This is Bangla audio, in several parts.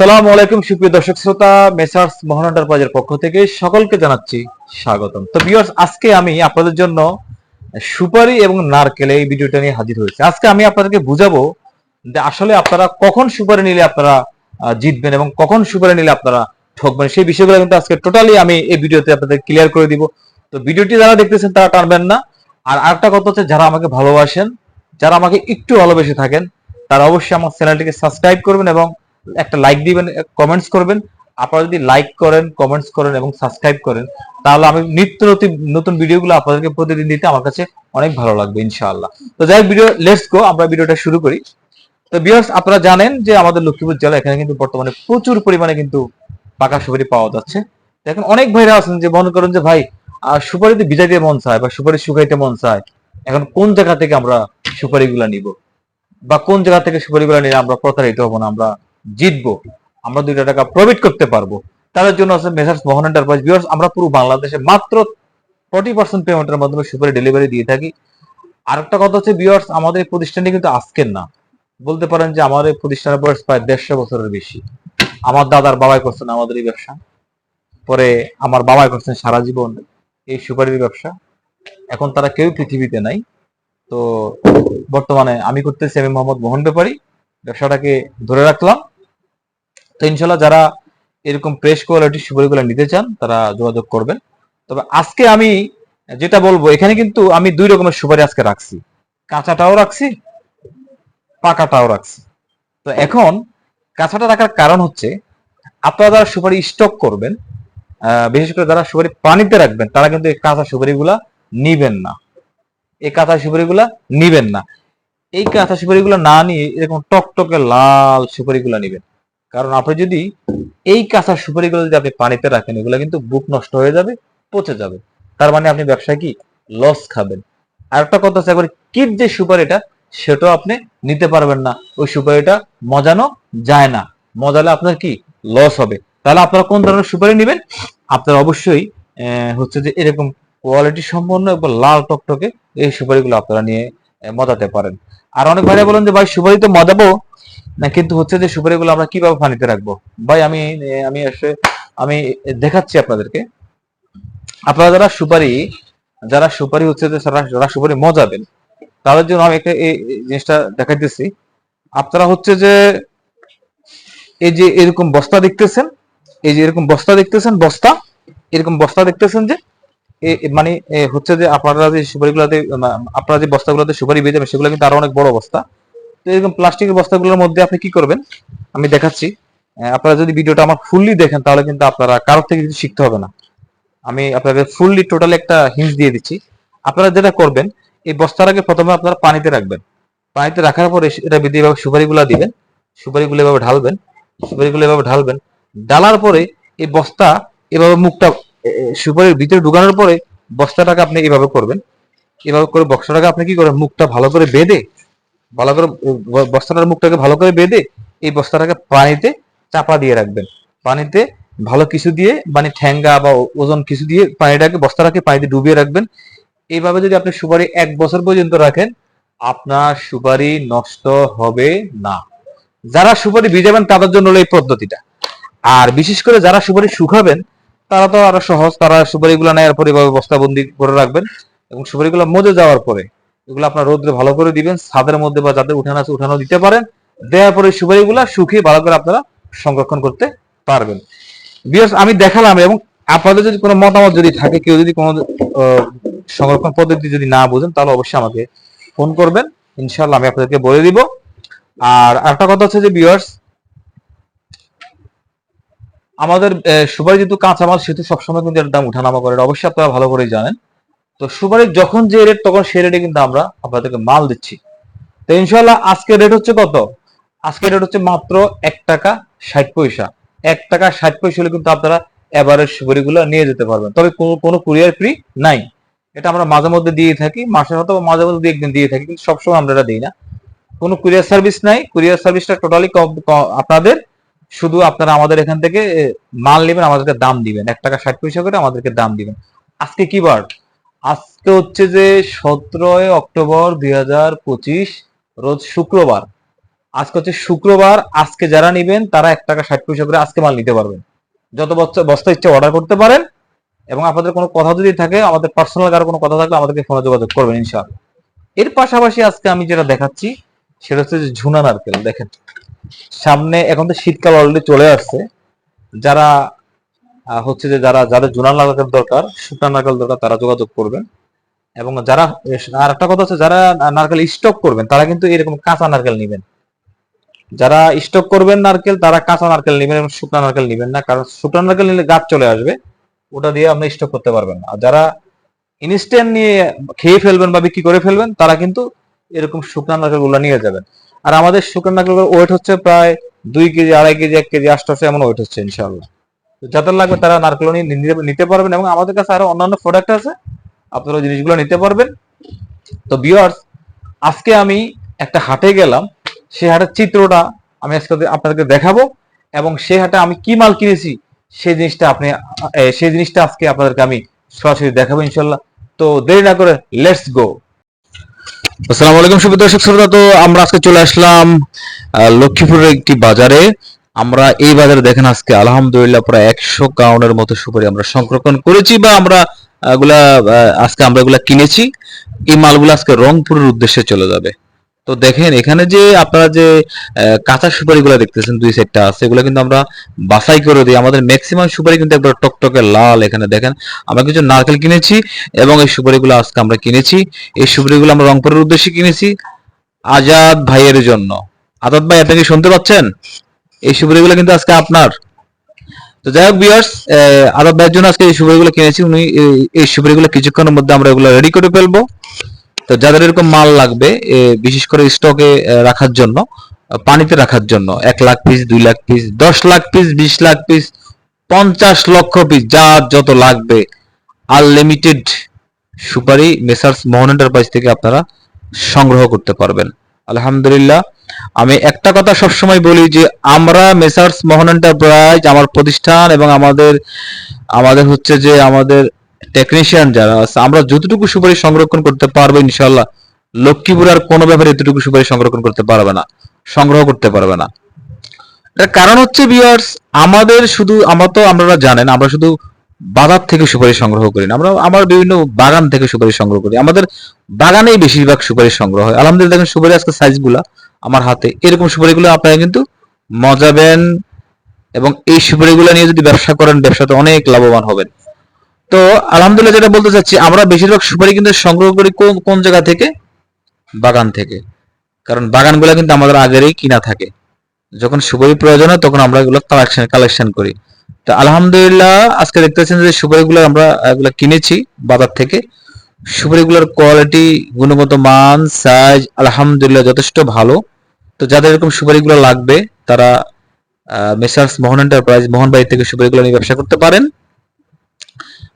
আসসালামু আলাইকুম, সুপ্রিয় দর্শক শ্রোতা, মেসার্স মোহন পক্ষ থেকে সকলকে জানাচ্ছি স্বাগতম। তো ভিউয়ার্স আজকে আমি আপনাদের জন্য সুপারি এবং নারকেল এই ভিডিওটা নিয়ে হাজির হয়েছে। আজকে আমি আপনাদেরকে বুঝাবো যে আসলে আপনারা কখন সুপারি নিলে আপনারা জিতবেন এবং কখন সুপারি নিলে আপনারা ঠকবেন। সেই বিষয়গুলো কিন্তু আজকে টোটালি আমি এই ভিডিওতে আপনাদের ক্লিয়ার করে দিব। তো ভিডিওটি যারা দেখতেছেন তারা টানবেন না। আর আরেকটা কথা হচ্ছে, যারা আমাকে ভালোবাসেন, যারা আমাকে একটু ভালোবেসে থাকেন, তারা অবশ্যই আমার চ্যানেলটিকে সাবস্ক্রাইব করবেন এবং একটা লাইক দিবেন কমেন্টস করবেন। আপনারা যদি লাইক করেন কমেন্টস করেন এবং সাবস্ক্রাইব করেন, তাহলে আমি নিত্য নতুন ভিডিওগুলো আপনাদেরকে প্রতিদিন দিতে আমার কাছে অনেক ভালো লাগবে, ইনশাআল্লাহ। তো যাই ভিডিও লেটস গো আমরা ভিডিওটা শুরু করি। তো বিয়ার্স আপনারা জানেন যে আমাদের লক্ষ্মীপুর জেলা এখানে কিন্তু বর্তমানে প্রচুর পরিমাণে কিন্তু পাকা সুপারি পাওয়া যাচ্ছে। এখন অনেক ভাইরা আছেন যে মনে করেন যে, ভাই সুপারিতে ভিজাইতে মন চায় বা সুপারি শুকাইতে মন চায়, এখন কোন জায়গা থেকে আমরা সুপারিগুলা নিব? বা কোন জায়গা থেকে সুপারিগুলা নিয়ে আমরা প্রতারিত হব না, আমরা জিতবো, আমরা দুইটা টাকা প্রফিট করতে পারব। তাদের জন্য আছে মেসার্স মোহন এন্টারপ্রাইজ ভিউয়ার্স আমরা পুরো বাংলাদেশে মাত্র ফর্টি পার্সেন্ট পেমেন্টের মাধ্যমে সুপারি ডেলিভারি দিয়ে থাকি। আরেকটা কথা হচ্ছে ভিউয়ার্স আমাদের এই প্রতিষ্ঠানটি কিন্তু আজকের না। বলতে পারেন যে এই প্রতিষ্ঠানের বয়স প্রায় দেড়শো বছরের বেশি। আমার দাদার বাবাই করছেন আমাদের এই ব্যবসা। পরে আমার বাবাই করছেন সারা জীবন এই সুপারির ব্যবসা। এখন তারা কেউ পৃথিবীতে নাই। তো বর্তমানে আমি করতেছি আমি মোহাম্মদ মোহন ব্যাপারী। ব্যবসাটাকে ধরে রাখলাম। তো ইনশাল্লাহ যারা এরকম প্রেস কোয়ালিটির সুপারিগুলো নিতে চান, তারা যোগাযোগ করবেন। তবে আজকে আমি যেটা বলব, এখানে কিন্তু আমি দুই রকমের সুপারি আজকে রাখছি। কাঁচাটাও রাখছি, পাকাটাও রাখছি। তো এখন কাঁচাটা রাখার কারণ হচ্ছে, আপনারা যারা সুপারি স্টক করবেন বিশেষ করে যারা সুপারি পানিতে রাখবেন, তারা কিন্তু এই কাঁচা সুপারিগুলা নিবেন না। এই কাঁচা সুপারিগুলা নিবেন না। এই কাঁচা সুপারিগুলো না নিয়ে এরকম টকটকে লাল সুপারিগুলো নিবেন। কারণ আপনি যদি এই কাঁচা সুপারিগুলো যদি আপনি পানিতে রাখেন, এগুলো কিন্তু বুক নষ্ট হয়ে যাবে, পচে যাবে। তার মানে আপনি ব্যবসায় কি? লস খাবেন। আর একটা কথা হচ্ছে, একবার কিট যে সুপারিটা, সেটাও আপনি নিতে পারবেন না। ওই সুপারিটা মজানো যায় না। মজালে আপনার কি? লস হবে। তাহলে আপনারা কোন ধরনের সুপারি নেবেন? আপনারা অবশ্যই হচ্ছে যে এরকম কোয়ালিটি সম্পন্ন এবং লাল টকটকে এই সুপারিগুলো আপনারা নিয়ে মজাতে পারেন। আর অনেক ভাইরা বলেন যে, ভাই, সুপারি তো মজাবো। না, কিন্তু হচ্ছে যে, সুপারিগুলো আমরা কীভাবে পানিতে রাখব? ভাই, আমি আমি আসলে আমি দেখাচ্ছি আপনাদেরকে। আপনারা যারা সুপারি যারা সুপারি হচ্ছে যে, যারা সুপারি মজাবেন তাদের জন্য আমি একটা এই জিনিসটা দেখাইতেছি। আপনারা হচ্ছে যে, এই যে, এরকম বস্তা দেখতেছেন, এই যে, এরকম বস্তা দেখতেছেন, বস্তা, এরকম বস্তা দেখতেছেন যে মানে হচ্ছে যে আপনারা যে সুপারিগুলোতে, মা- আপনারা যে বস্তা বস্তাগুলোতে সুপারি বেঁধে সেগুলো কিন্তু আরও অনেক বড় বস্তা। তো এরকম প্লাস্টিকের বস্তাগুলোর মধ্যে আপনি কি করবেন? আমি দেখাচ্ছি। আপনারা যদি ভিডিওটা আমার ফুললি দেখেন, তাহলে কিন্তু আপনারা কারোর থেকে কিছু শিখতে হবে না। আমি আপনাদের ফুললি, টোটাল একটা হিন্স দিয়ে দিচ্ছি। আপনারা যেটা করবেন, এই বস্তার আগে প্রথমে আপনারা পানিতে রাখবেন। পানিতে রাখার পরে এটা বেঁধে এভাবে সুপারিগুলা দিবেন। সুপারিগুলো এভাবে ঢালবেন। সুপারিগুলো এভাবে ঢালবেন। ঢালার পরে এই বস্তা এভাবে মুখটা সুপারির ভিতরে ঢুকানোর পরে বস্তাটাকে আপনি এভাবে করবেন। এভাবে করে বক্সটাকে আপনি কি করেন, মুখটা ভালো করে বেঁধে, ভালো করে বস্তাটার মুখটাকে ভালো করে বেঁধে এই বস্তাটাকে পানিতে চাপা দিয়ে রাখবেন। পানিতে ভালো কিছু দিয়ে মানে ঠ্যাঙ্গা বা ওজন কিছু দিয়ে পানিটাকে, বস্তাটাকে পানিতে ডুবিয়ে রাখবেন। এইভাবে যদি আপনি সুপারি এক বছর পর্যন্ত রাখেন, আপনার সুপারি নষ্ট হবে না। যারা সুপারি ভিজাবেন, তাদের জন্য হলো এই পদ্ধতিটা। আর বিশেষ করে যারা সুপারি শুকাবেন তারা তো আরও সহজ, তারা সুপারিগুলো নেওয়ার পরে এভাবে বস্তাবন্দি করে রাখবেন এবং সুপারিগুলো মজে যাওয়ার পরে এগুলো আপনার রোদ্রে ভালো করে দিবেন, ছাদের মধ্যে বা যাদের উঠান আছে উঠানো দিতে পারেন, দেওয়ার পরে সুপারিগুলো শুকিয়ে ভালো করে আপনারা সংরক্ষণ করতে পারবেন। বিয়ার্স আমি দেখালাম এবং আপনাদের যদি কোনো মতামত যদি থাকে, কেউ যদি কোনো সংরক্ষণ পদ্ধতি যদি না বুঝেন, তাহলে অবশ্যই আমাকে ফোন করবেন। ইনশাল্লাহ আমি আপনাদেরকে বলে দিব। আর একটা কথা হচ্ছে যে বিয়ার্স আমাদের সুপারি যেহেতু কাঁচামাল সেহেতু সবসময় কিন্তু এর দাম উঠানামা করে। অবশ্যই আপনারা ভালো করেই জানেন। তো সুপারির যখন যে রেট তখন সেই রেটে কিন্তু আমরা আপনাদেরকে মাল দিচ্ছি। তো ইনশাল্লাহ আজকে রেট হচ্ছে কত? আজকে রেট হচ্ছে মাত্র এক টাকা ষাট পয়সা। এক টাকা ষাট পয়সা হলে কিন্তু আপনারা এবারের সুপারিগুলো নিয়ে যেতে পারবেন। তবে কোনো কোনো কুরিয়ার ফ্রি নাই। এটা আমরা মাঝে মধ্যে দিয়ে থাকি, মাসে হয়তো মাঝে মধ্যে একদিন দিয়ে থাকি, কিন্তু সবসময় আমরা এটা দিই না। কোনো কুরিয়ার সার্ভিস নাই। কুরিয়ার সার্ভিসটা টোটালি আপনাদের শুধু আপনারা আমাদের এখান থেকে মাল নেবেন, আমাদেরকে দাম দিবেন। এক টাকা ষাট পয়সা করে আমাদেরকে দাম দিবেন। আজকে কি বার? আজকে হচ্ছে যে সতেরোই অক্টোবর দুই হাজার পঁচিশ, রোজ শুক্রবার। আজকে হচ্ছে শুক্রবার, আজকে যারা নিবেন, তারা এক টাকা ষাট পয়সা করে আজকে মাল নিতে পারবেন। যত বস্তা বস্তা ইচ্ছে অর্ডার করতে পারেন এবং আপনাদের কোনো কথা যদি থাকে, আমাদের পার্সোনাল কারও কোনো কথা থাকলে আমাদেরকে ফোনে যোগাযোগ করবেন ইনশাআল্লাহ। এর পাশাপাশি আজকে আমি যেটা দেখাচ্ছি, সেটা হচ্ছে যে ঝুনা নারকেল দেখেন। সামনে এখন তো শীতকাল অলরেডি চলে আসছে। যারা হচ্ছে যে যারা, যাদের ঝুনা নারকেল দরকার, শুকনা নারকেল দরকার, তারা যোগাযোগ করবেন। এবং যারা আর একটা কথা হচ্ছে, যারা নারকেল স্টক করবেন, তারা কিন্তু এরকম কাঁচা নারকেল নেবেন। যারা স্টক করবেন নারকেল, তারা কাঁচা নারকেল নেবেন এবং শুকনা নারকেল নেবেন না, কারণ শুকনা নারকেল নিলে গাছ চলে আসবে, ওটা দিয়ে আপনি স্টক করতে পারবেন আর যারা ইনস্ট্যান্ট নিয়ে খেয়ে ফেলবেন বা বিক্রি করে ফেলবেন, তারা কিন্তু এরকম শুকনা নারকেলগুলো নিয়ে যাবেন। আর আমাদের শুকনা নারকেল ওয়েট হচ্ছে প্রায় দুই কেজি, আড়াই কেজি, এক কেজি আটশো এমন ওয়েট হচ্ছে ইনশাল্লাহ যাদের লাগবে তারা নারকেল নিয়ে নিতে- পারবেন এবং আমাদের কাছে আরও অন্যান্য প্রোডাক্ট আছে, আপনারা জিনিসগুলো নিতে পারবেন। তো বিয়ার্স আজকে আমি একটা হাটে গেলাম সেই হাটের চিত্রটা আমি আজকে আপনাদেরকে দেখাবো এবং সেই হাটে আমি কি মাল কিনেছি, সেই জিনিসটা আপনি সেই জিনিসটা আজকে আপনাদেরকে আমি সরাসরি দেখাবো ইনশাল্লাহ তো দেরি না করে লেটস গো আসসালামু আলাইকুম, সুপ্রিয় দর্শক শ্রোতা। তো আমরা আজকে চলে আসলাম লক্ষ্মীপুরের একটি বাজারে। আমরা এই বাজারে দেখেন আজকে আলহামদুলিল্লাহ প্রায় একশো কাউনের মতো সুপারি আমরা সংরক্ষণ করেছি বা আমরা এগুলা আজকে আমরা এগুলা কিনেছি। এই মালগুলো আজকে রংপুরের উদ্দেশ্যে চলে যাবে। তো দেখেন, এখানে যে আপনারা যে কাঁচা সুপারি গুলা দেখতেছেন, দুই সাইডটা আছে এগুলো কিন্তু আমরা বাছাই করে দিই। আমাদের ম্যাক্সিমাম সুপারি কিন্তু একবার টকটকে লাল এখানে দেখেন। আমরা কিছু নারকেল কিনেছি এবং এই সুপারিগুলো আজকে আমরা কিনেছি। এই সুপারিগুলো আমরা রংপুরের উদ্দেশ্যে কিনেছি আজাদ ভাইয়ের জন্য। আজাদ ভাই, আপনি কি শুনতে পাচ্ছেন? এই সুপারিগুলো কিন্তু আজকে আপনার। তো যাই হোক বিয়ার্স আজাদ ভাইয়ের জন্য আজকে এই সুপারিগুলো কিনেছি। উনি এই সুপারিগুলো কিছুক্ষণের মধ্যে আমরা এগুলো রেডি করে ফেলব। তো যাদের এরকম মাল লাগবে বিশেষ করে স্টকে রাখার জন্য পানিতে রাখার জন্য, এক লাখ পিস দুই লাখ পিস দশ লাখ পিস বিশ লাখ পিস পঞ্চাশ লক্ষ পিস যা যত লাগবে আনলিমিটেড সুপারি মেসার্স মোহন এন্টারপ্রাইজ থেকে আপনারা সংগ্রহ করতে পারবেন। আলহামদুলিল্লাহ, আমি একটা কথা সবসময় বলি যে, আমরা মেসার্স মোহন এন্টারপ্রাইজ আমার প্রতিষ্ঠান এবং আমাদের আমাদের হচ্ছে যে আমাদের টেকনিশিয়ান যারা আছে, আমরা যতটুকু সুপারি সংরক্ষণ করতে পারব ইনশাল্লাহ লক্ষ্মীপুর আর কোনো ব্যাপারে এতটুকু সুপারি সংরক্ষণ করতে পারবে না, সংগ্রহ করতে পারবে না। এর কারণ হচ্ছে বিয়ার্স আমাদের শুধু, আমরা তো, আপনারা জানেন, আমরা শুধু বাজার থেকে সুপারি সংগ্রহ করি না, আমরা, আমার বিভিন্ন বাগান থেকে সুপারি সংগ্রহ করি। আমাদের বাগানেই বেশিরভাগ সুপারি সংগ্রহ হয়। আলহামদুলিল্লাহ, দেখেন সুপারি আজকে সাইজগুলা আমার হাতে, এরকম সুপারিগুলো আপনারা কিন্তু মজাবেন এবং এই সুপারিগুলো নিয়ে যদি ব্যবসা করেন, ব্যবসাতে অনেক লাভবান হবেন। তো আলহামদুলিল্লাহ যেটা বলতে চাচ্ছি, আমরা বেশিরভাগ সুপারি কিন্তু সংগ্রহ করি কোন কোন জায়গা থেকে? বাগান থেকে। কারণ বাগানগুলো কিন্তু আমাদের আগেরই কিনা থাকে। যখন সুপারি প্রয়োজন হয়, তখন আমরা এগুলো কালেকশন কালেকশন করি। তো আলহামদুলিল্লাহ, আজকে দেখতেছেন যে সুপারিগুলো আমরা এগুলো কিনেছি বাজার থেকে। সুপারিগুলোর কোয়ালিটি গুণগত মান সাইজ আলহামদুলিল্লাহ যথেষ্ট ভালো। তো যাদের এরকম সুপারিগুলো লাগবে, তারা মেসার্স মোহন এন্টারপ্রাইজ মোহন বাড়ি থেকে সুপারিগুলো নিয়ে ব্যবসা করতে পারেন।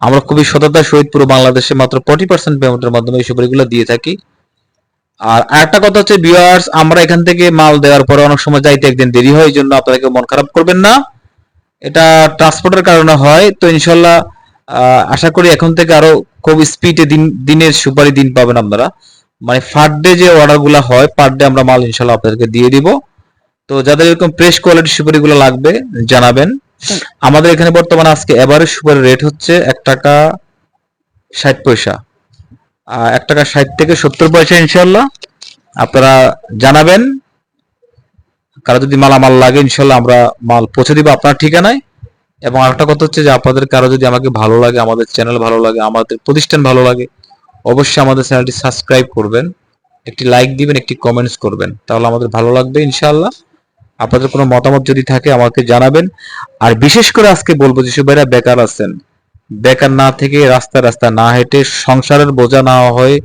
আমরা খুবই সততার সহিত পুরো বাংলাদেশে মাত্র ফর্টি পার্সেন্ট পেমেন্টের মাধ্যমে এই সুপারিগুলো দিয়ে থাকি। আর একটা কথা হচ্ছে ভিউয়ার্স আমরা এখান থেকে মাল দেওয়ার পরে অনেক সময় যাইতে একদিন দেরি হয়, এই জন্য আপনারা কেউ মন খারাপ করবেন না। এটা ট্রান্সপোর্টের কারণে হয়, তো ইনশাল্লাহ আশা করি এখন থেকে আরও খুব স্পিডে দিন, দিনের সুপারি দিন পাবেন আপনারা। মানে পার ডে যে অর্ডারগুলা হয় পার ডে আমরা মাল ইনশাল্লাহ আপনাদেরকে দিয়ে দিব। তো যাদের এরকম ফ্রেশ কোয়ালিটির সুপারিগুলো লাগবে, জানাবেন। আমাদের এখানে বর্তমানে আজকে এভারেজ সুপারির রেট হচ্ছে এক টাকা ষাট পয়সা। এক টাকা ষাট থেকে সত্তর পয়সা ইনশাল্লাহ। আপনারা জানাবেন, কারও যদি মালামাল লাগে ইনশাল্লাহ আমরা মাল পৌঁছে দিব আপনার ঠিকানায়। এবং আরেকটা কথা হচ্ছে যে আপনাদের কারও যদি আমাকে ভালো লাগে, আমাদের চ্যানেল ভালো লাগে, আমাদের প্রতিষ্ঠান ভালো লাগে, অবশ্যই আমাদের চ্যানেলটি সাবস্ক্রাইব করবেন, একটি লাইক দিবেন, একটি কমেন্টস করবেন, তাহলে আমাদের ভালো লাগবে ইনশাআল্লাহ আপনাদের কোনো মতামত যদি থাকে, আমাকে জানাবেন। আর বিশেষ করে আজকে বলব যেসব ভাইরা বেকার আছেন। বেকার না থেকে রাস্তা রাস্তা না হেঁটে সংসারের বোঝা না হয়,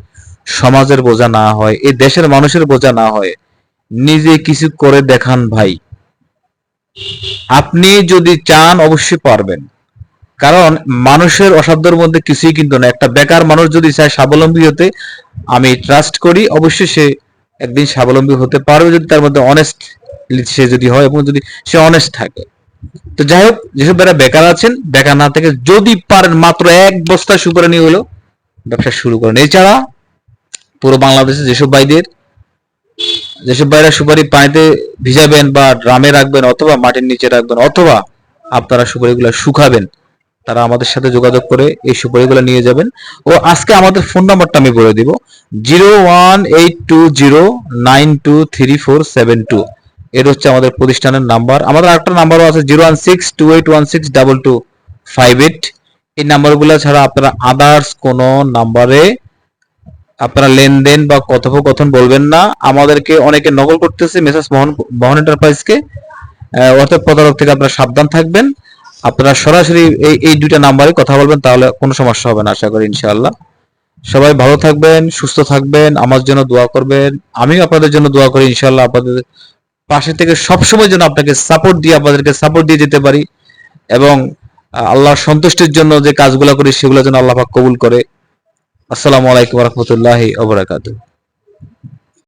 সমাজের বোঝা না হয় এই দেশের মানুষের বোঝা না হয়। নিজে কিছু করে দেখান ভাই। আপনি যদি চান অবশ্যই পারবেন। কারণ মানুষের অসাধ্যের মধ্যে কিছুই কিন্তু না। একটা বেকার মানুষ যদি চায় স্বাবলম্বী হতে, আমি ট্রাস্ট করি, অবশ্যই সে একদিন স্বাবলম্বী হতে পারবে যদি তার মধ্যে অনেস্ট সে যদি হয় এবং যদি সে অনেস্ট থাকে। তো যাই হোক যেসব যারা বেকার আছেন, বেকার না থেকে যদি পারেন মাত্র এক বস্তা সুপারি নিয়ে হলো ব্যবসা শুরু করেন। এছাড়া পুরো বাংলাদেশে যেসব ভাইদের, যেসব ভাইরা সুপারি পানিতে ভিজাবেন বা ড্রামে রাখবেন অথবা মাটির নিচে রাখবেন অথবা আপনারা সুপারিগুলো শুকাবেন, তারা আমাদের সাথে যোগাযোগ করে এই সুপারিগুলো নিয়ে যাবেন। ও আজকে আমাদের ফোন নাম্বারটা আমি বলে দিব, zero one eight two zero nine two three four seven two. এর হচ্ছে আমাদের প্রতিষ্ঠানের নাম্বার। আমাদের আরেকটা নাম্বারও আছে zero one six, two eight one six, double two five eight. এই নাম্বারগুলো ছাড়া আপনারা আদার্স কোনো নাম্বারে আপনারা লেনদেন বা কথোপকথন বলবেন না। আমাদেরকে অনেকে নকল করতেছে মেসেজ মোহন মোহন এন্টারপ্রাইজকে অর্থাৎ প্রতারক থেকে আপনারা সাবধান থাকবেন। আপনারা সরাসরি এই এই দুইটা নাম্বারে কথা বলবেন, তাহলে কোনো সমস্যা হবে না, আশা করি, ইনশাআল্লাহ। সবাই ভালো থাকবেন, সুস্থ থাকবেন, আমার জন্য দোয়া করবেন। আমিও আপনাদের জন্য দোয়া করি, ইনশাআল্লাহ, আপনাদের পাশে থেকে সবসময় যেন আপনাকে সাপোর্ট দিয়ে আপনাদেরকে সাপোর্ট দিয়ে যেতে পারি এবং আল্লাহর সন্তুষ্টির জন্য যে কাজগুলো করি সেগুলো যেন আল্লাহ কবুল করে। আসসালামু আলাইকুম রহমতুল্লাহি ওবরাকাতুহ